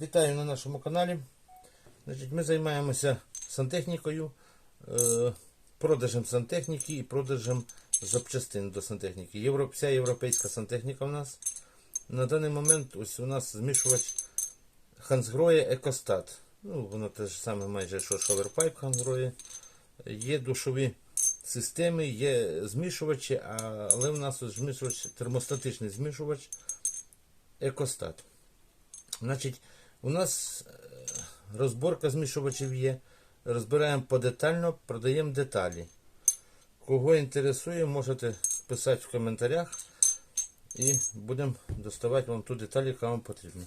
Вітаю на нашому каналі. Значить, Ми займаємося сантехнікою, е, продажем сантехніки і продажем запчастин до сантехніки. Вся європейська сантехніка в нас. На даний момент ось у нас змішувач Хансгроє Екостат. Ну, воно те ж саме майже, що шоверпайп Хансгроє. Є душові системи, є змішувачі, але в нас ось змішувач, термостатичний змішувач Екостат. Значить, у нас е, розборка змішувачів є. Розбираємо подетально, продаємо деталі. Кого інтересує, можете писати в коментарях і будемо доставати вам ту деталь, яка вам потрібна.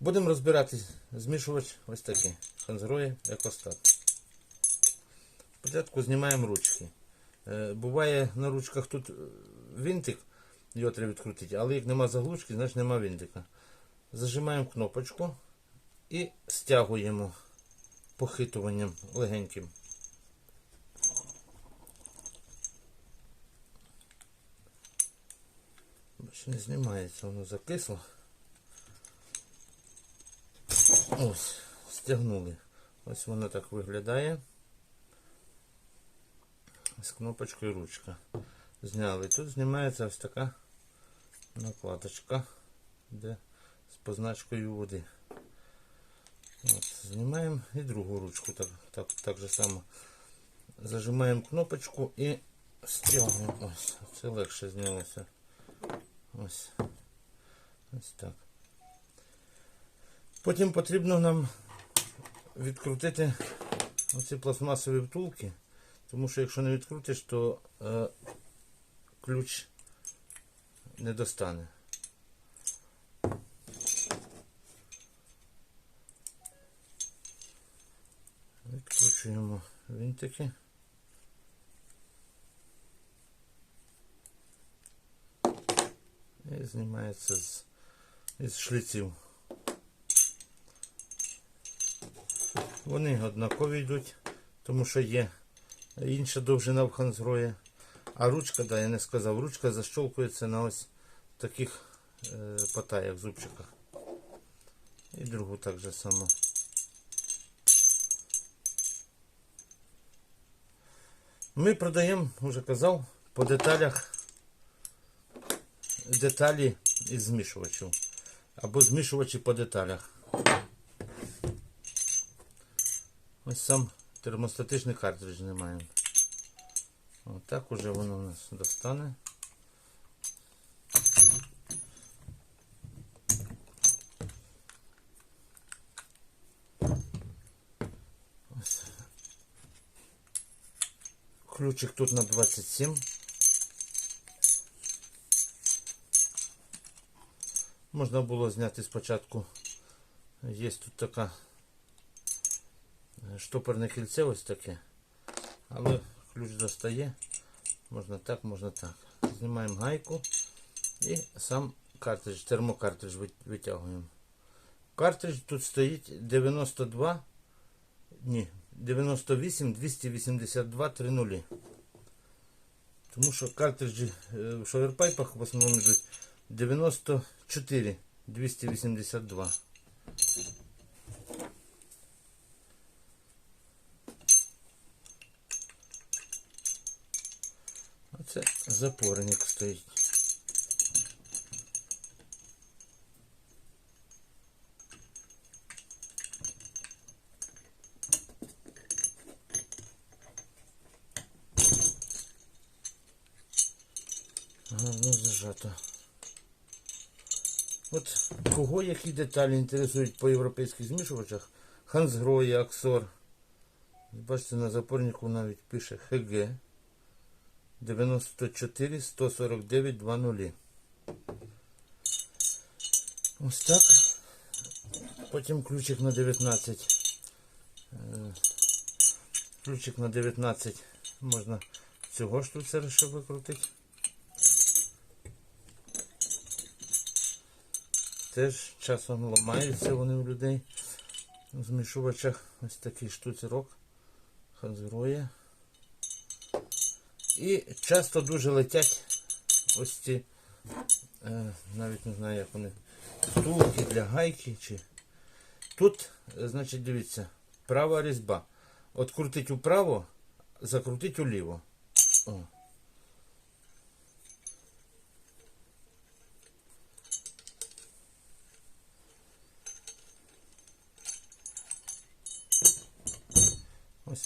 Будемо розбирати змішувач ось такий. Ханзроє екостат. Спочатку знімаємо ручки. Е, Буває на ручках тут е, винтик, його треба відкрутити, але як нема заглушки, значить нема винтика. Зажимаємо кнопочку і стягуємо похитуванням легеньким. Ще не знімається, воно закисло. Ось, стягнули. Ось воно так виглядає. З кнопочкою ручка. Зняли. Тут знімається ось така накладочка, де з позначкою води. От, знімаємо і другу ручку так, так, так же само. Зажимаємо кнопочку і стягуємо. Ось, це легше знялося. Ось. Так. Потім потрібно нам відкрутити оці пластмасові втулки, тому що якщо не відкрутиш, то е, ключ не достане. Відкручуємо винтики. І знімається з, із шліців. Вони однакові йдуть, тому що є інша довжина в ханзрої. А ручка, да, я не сказав, ручка защолкується на ось таких е, патаях, зубчиках. І другу так же само. Ми продаємо, вже казав, по деталях деталі із змішувачів. Або змішувачі по деталях. Ось сам термостатичний картридж не маємо. Отак уже воно у нас достане. Ключик тут на 27. Можна було зняти спочатку. Є тут така е, штопорне кільце ось таке. Але ключ достає. Можна так, можна так. Знімаємо гайку і сам картридж, термокартридж витягуємо. Картридж тут стоїть 92, ні, 98 282 30. Тому що картриджі е, в шоверпайпах в основному йдуть 94 282. Оце запорник стоїть. Гарно зажато. От кого які деталі інтересують по європейських змішувачах? Хансгроє, Аксор. Бачите, на запорнику навіть пише ХГ. 94 149 20. Ось так. Потім ключик на 19. Е, Ключик на 19 можна цього штуцера ще викрутити. Теж часом ламаються вони у людей. В змішувачах ось такий штуцерок. Хазгроє. І часто дуже летять ось ці, е, навіть не знаю, як вони, втулки для гайки чи Тут, значить, дивіться, права різьба. От крутить вправо, закрутить уліво. О.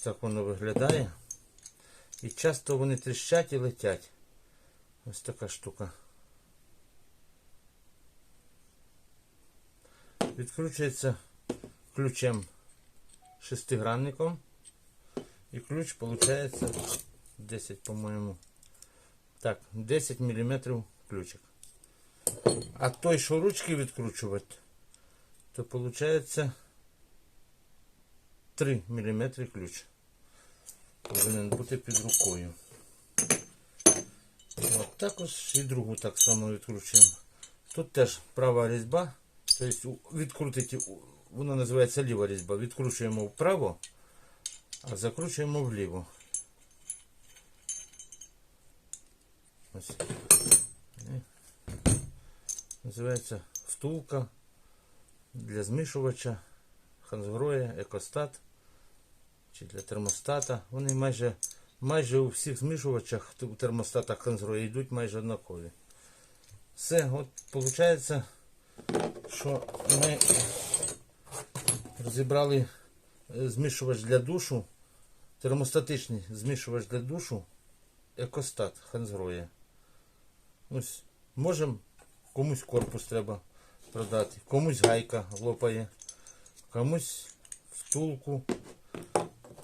Ось так воно виглядає. І часто вони тріщать і летять. Ось така штука. Відкручується ключем шестигранником. І ключ виходить 10, по-моєму. Так, 10 мм ключик. А той, що ручки відкручувати, то виходить 3 мм ключ. Повинен бути під рукою. От також і другу так само відкручуємо. Тут теж права різьба. Тобто відкрутити, воно називається ліва різьба. Відкручуємо вправо, а закручуємо вліво. Ось. Називається втулка для змішувача, ханзгроя, екостат чи для термостата. Вони майже, майже у всіх змішувачах, у термостатах ханзгроя йдуть майже однакові. Все, от виходить, що ми розібрали е, змішувач для душу, термостатичний змішувач для душу, екостат ханзгроя. Ось, можемо, комусь корпус треба продати, комусь гайка лопає, комусь втулку,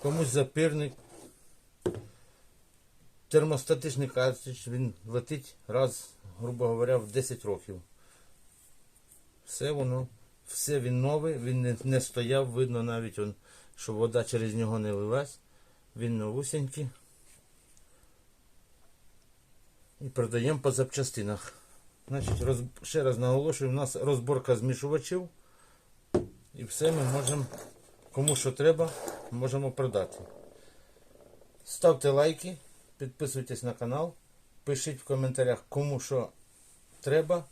комусь запірник. Термостатичний картридж, він летить раз, грубо говоря, в 10 років. Все воно, все він новий, він не, не стояв, видно навіть, он, що вода через нього не лилась. Він новусенький. І продаємо по запчастинах. Значить, роз... ще раз наголошую, у нас розборка змішувачів. І все ми можемо, кому що треба, можемо продати. Ставте лайки, підписуйтесь на канал, пишіть в коментарях, кому що треба.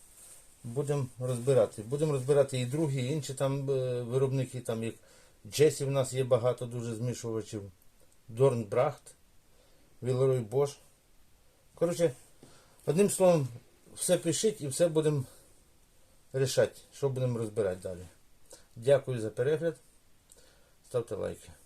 Будемо розбирати. Будемо розбирати і другі, і інші там е, виробники, там як Джесі в нас є багато дуже змішувачів. Дорнбрахт, Вілерой Бош. Коротше, одним словом, все пишіть і все будемо рішати, що будемо розбирати далі. Дякую за перегляд. Ставте лайки.